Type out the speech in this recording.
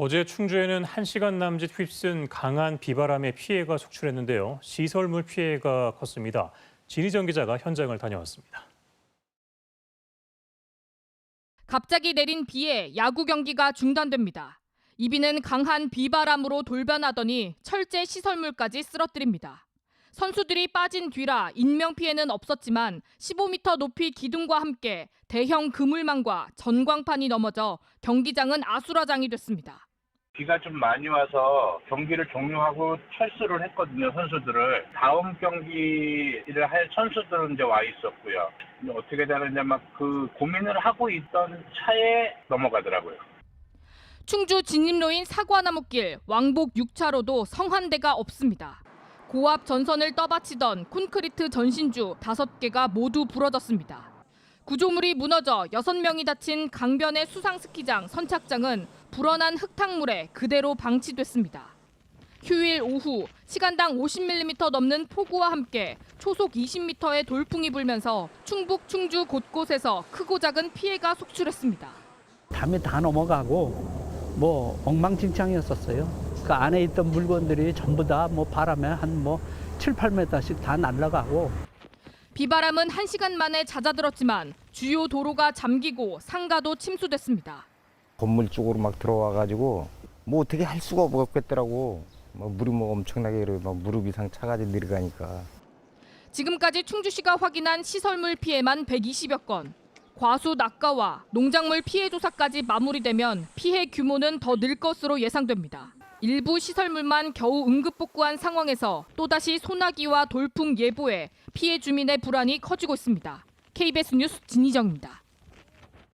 어제 충주에는 1시간 남짓 휩쓴 강한 비바람에 피해가 속출했는데요. 시설물 피해가 컸습니다. 진희정 기자가 현장을 다녀왔습니다. 갑자기 내린 비에 야구 경기가 중단됩니다. 이 비는 강한 비바람으로 돌변하더니 철제 시설물까지 쓰러뜨립니다. 선수들이 빠진 뒤라 인명 피해는 없었지만 15m 높이 기둥과 함께 대형 그물망과 전광판이 넘어져 경기장은 아수라장이 됐습니다. 비가 좀 많이 와서 경기를 종료하고 철수를 했거든요, 선수들을. 다음 경기를 할 선수들은 이제 와 있었고요. 어떻게 되느냐 막 그 고민을 하고 있던 차에 넘어가더라고요. 충주 진입로인 사과나무길 왕복 6차로도 성한대가 없습니다. 고압 전선을 떠받치던 콘크리트 전신주 5개가 모두 부러졌습니다. 구조물이 무너져 6명이 다친 강변의 수상 스키장 선착장은 불어난 흙탕물에 그대로 방치됐습니다. 휴일 오후 시간당 50mm 넘는 폭우와 함께 초속 20m의 돌풍이 불면서 충북 충주 곳곳에서 크고 작은 피해가 속출했습니다. 담이 다 넘어가고 뭐 엉망진창이었었어요. 그 안에 있던 물건들이 전부 다 뭐 바람에 한 뭐 7, 8m씩 다 날아가고 비바람은 1시간 만에 잦아들었지만 주요 도로가 잠기고 상가도 침수됐습니다. 건물 쪽으로 막 들어와 가지고 뭐 어떻게 할 수가 없겠더라고. 뭐 물이 뭐 엄청나게 막 무릎 이상 차가지고 내려가니까. 지금까지 충주시가 확인한 시설물 피해만 120여 건. 과수 낙가와 농작물 피해 조사까지 마무리되면 피해 규모는 더 늘 것으로 예상됩니다. 일부 시설물만 겨우 응급복구한 상황에서 또다시 소나기와 돌풍 예보에 피해 주민의 불안이 커지고 있습니다. KBS 뉴스 진희정입니다.